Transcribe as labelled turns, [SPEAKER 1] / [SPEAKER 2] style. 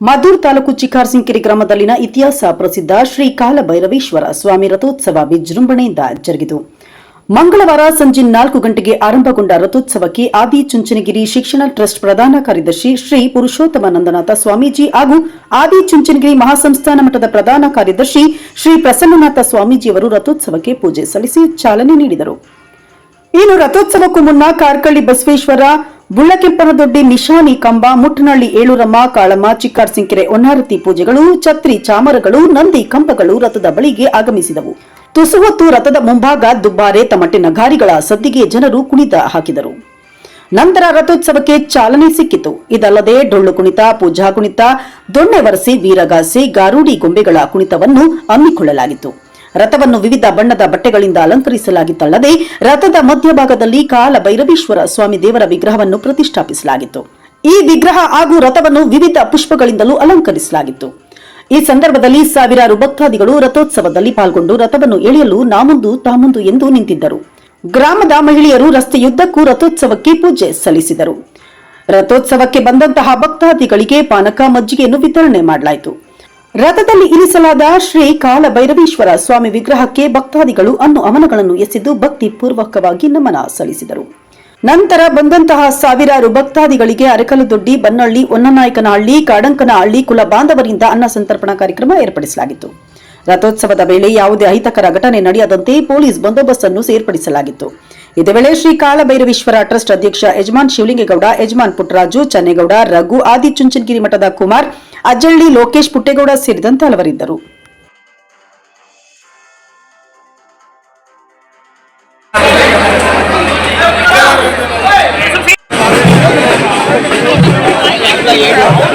[SPEAKER 1] ಮದ್ದೂರು ತಾಲೂಕು ಚಿಕ್ಕಾರ್ಸಿಂಕೆರೆ ಗ್ರಾಮದಲ್ಲಿನ ಇತಿಹಾಸ ಪ್ರಸಿದ್ಧ ಶ್ರೀ ಕಾಲಭೈರವೇಶ್ವರ ಸ್ವಾಮಿ ರಥೋತ್ಸವ ವಿಜೃಂಭಣೆಯಿಂದ ಜರುಗಿತು. ಮಂಗಳವಾರ ಸಂಜೆ ನಾಲ್ಕು ಗಂಟೆಗೆ ಆರಂಭಗೊಂಡ ರಥೋತ್ಸವಕ್ಕೆ ಆದಿ ಚುಂಚನಗಿರಿ ಶಿಕ್ಷಣ ಟ್ರಸ್ಟ್ ಪ್ರಧಾನ ಕಾರ್ಯದರ್ಶಿ ಶ್ರೀ ಪುರುಷೋತ್ತಮ ನಂದನಾಥ ಸ್ವಾಮೀಜಿ ಹಾಗೂ ಆದಿ ಚುಂಚನಗಿರಿ ಮಹಾಸಂಸ್ಥಾನ ಮಠದ ಪ್ರಧಾನ ಕಾರ್ಯದರ್ಶಿ ಶ್ರೀ ಪ್ರಸನ್ನನಾಥ ಸ್ವಾಮೀಜಿಯವರು ರಥೋತ್ಸವಕ್ಕೆ ಪೂಜೆ ಸಲ್ಲಿಸಿ ಚಾಲನೆ ನೀಡಿದರು. ಇನ್ನು ರಥೋತ್ಸವಕ್ಕೂ ಮುನ್ನ ಕಾರ್ಕಳ್ಳಿ ಬಸವೇಶ್ವರ ಬುಳ್ಳಕೆಂಪನದೊಡ್ಡಿ ನಿಶಾನಿ ಕಂಬ ಮುಟ್ಟನಹಳ್ಳಿ ಏಳೂರಮ್ಮ, ಕಾಳಮ್ಮ ಚಿಕ್ಕಾರ್ಸಿಂಕೆರೆ ಒನ್ನಾರತಿ ಪೂಜೆಗಳು, ಛತ್ರಿ ಚಾಮರಗಳು, ನಂದಿ ಕಂಬಗಳು ರಥದ ಬಳಿಗೆ ಆಗಮಿಸಿದವು. ತುಸು ಹೊತ್ತು ರಥದ ಮುಂಭಾಗ ದುಬ್ಬಾರೆ ತಮಟೆ ನಗಾರಿಗಳ ಸದ್ದಿಗೆ ಜನರು ಕುಣಿತ ಹಾಕಿದರು. ನಂತರ ರಥೋತ್ಸವಕ್ಕೆ ಚಾಲನೆ ಸಿಕ್ಕಿತು. ಇದಲ್ಲದೆ ಡೊಳ್ಳು ಕುಣಿತ, ಪೂಜಾ ಕುಣಿತ, ದೊಣ್ಣೆ ವರಸಿ ವೀರಗಾಸೆ, ಗಾರೂಡಿ ಗೊಂಬೆಗಳ ಕುಣಿತವನ್ನು ಹಮ್ಮಿಕೊಳ್ಳಲಾಗಿತ್ತು. ರಥವನ್ನು ವಿವಿಧ ಬಣ್ಣದ ಬಟ್ಟೆಗಳಿಂದ ಅಲಂಕರಿಸಲಾಗಿತ್ತಲ್ಲದೆ ರಥದ ಮಧ್ಯಭಾಗದಲ್ಲಿ ಕಾಲ ಭೈರವೇಶ್ವರ ಸ್ವಾಮಿ ದೇವರ ವಿಗ್ರಹವನ್ನು ಪ್ರತಿಷ್ಠಾಪಿಸಲಾಗಿತ್ತು. ಈ ವಿಗ್ರಹ ಹಾಗೂ ರಥವನ್ನು ವಿವಿಧ ಪುಷ್ಪಗಳಿಂದಲೂ ಅಲಂಕರಿಸಲಾಗಿತ್ತು. ಈ ಸಂದರ್ಭದಲ್ಲಿ ಸಾವಿರಾರು ಭಕ್ತಾದಿಗಳು ರಥೋತ್ಸವದಲ್ಲಿ ಪಾಲ್ಗೊಂಡು ರಥವನ್ನು ಎಳೆಯಲು ನಾಮುಂದು ತಾಮುಂದು ಎಂದು ನಿಂತಿದ್ದರು. ಗ್ರಾಮದ ಮಹಿಳೆಯರು ರಸ್ತೆಯುದ್ದಕ್ಕೂ ರಥೋತ್ಸವಕ್ಕೆ ಪೂಜೆ ಸಲ್ಲಿಸಿದರು. ರಥೋತ್ಸವಕ್ಕೆ ಬಂದಂತಹ ಭಕ್ತಾದಿಗಳಿಗೆ ಪಾನಕ ಮಜ್ಜಿಗೆಯನ್ನು ವಿತರಣೆ ಮಾಡಲಾಯಿತು. ರಥದಲ್ಲಿ ಇರಿಸಲಾದ ಶ್ರೀ ಕಾಲಭೈರವೇಶ್ವರ ಸ್ವಾಮಿ ವಿಗ್ರಹಕ್ಕೆ ಭಕ್ತಾದಿಗಳು ಅನ್ನು ಅಮನಗಳನ್ನು ಎಸೆದು ಭಕ್ತಿ ಪೂರ್ವಕವಾಗಿ ನಮನ ಸಲ್ಲಿಸಿದರು. ನಂತರ ಬಂದಂತಹ ಸಾವಿರಾರು ಭಕ್ತಾದಿಗಳಿಗೆ ಅರಕಲದೊಡ್ಡಿ ಬನ್ನಳ್ಳಿ ಒನ್ನನಾಯಕನಹಳ್ಳಿ ಕಾಡಂಕನಹಳ್ಳಿ ಕುಲ ಬಾಂಧವರಿಂದ ಅನ್ನ ಸಂತರ್ಪಣಾ ಕಾರ್ಯಕ್ರಮ ಏರ್ಪಡಿಸಲಾಗಿತ್ತು. ರಥೋತ್ಸವದ ವೇಳೆ ಯಾವುದೇ ಅಹಿತಕರ ಘಟನೆ ನಡೆಯದಂತೆ ಪೊಲೀಸ್ ಬಂದೋಬಸ್ತ್ ಅನ್ನು ಸೇರ್ಪಡಿಸಲಾಗಿತ್ತು. ಇದೇ ವೇಳೆ ಶ್ರೀ ಕಾಳಭೈರವೇಶ್ವರ ಟ್ರಸ್ಟ್ ಅಧ್ಯಕ್ಷ ಯಜಮಾನ್ ಶಿವಲಿಂಗೇಗೌಡ, ಯಜಮಾನ್ ಪುಟ್ಟರಾಜು, ಚನ್ನೇಗೌಡ, ರಘು, ಆದಿ ಚುಂಚನಗಿರಿ ಮಠದ ಕುಮಾರ್, ಅಜ್ಜಳ್ಳಿ, ಲೋಕೇಶ್ ಪುಟ್ಟೇಗೌಡ ಸೇರಿದಂತೆ ಹಲವರಿದ್ದರು Yeah.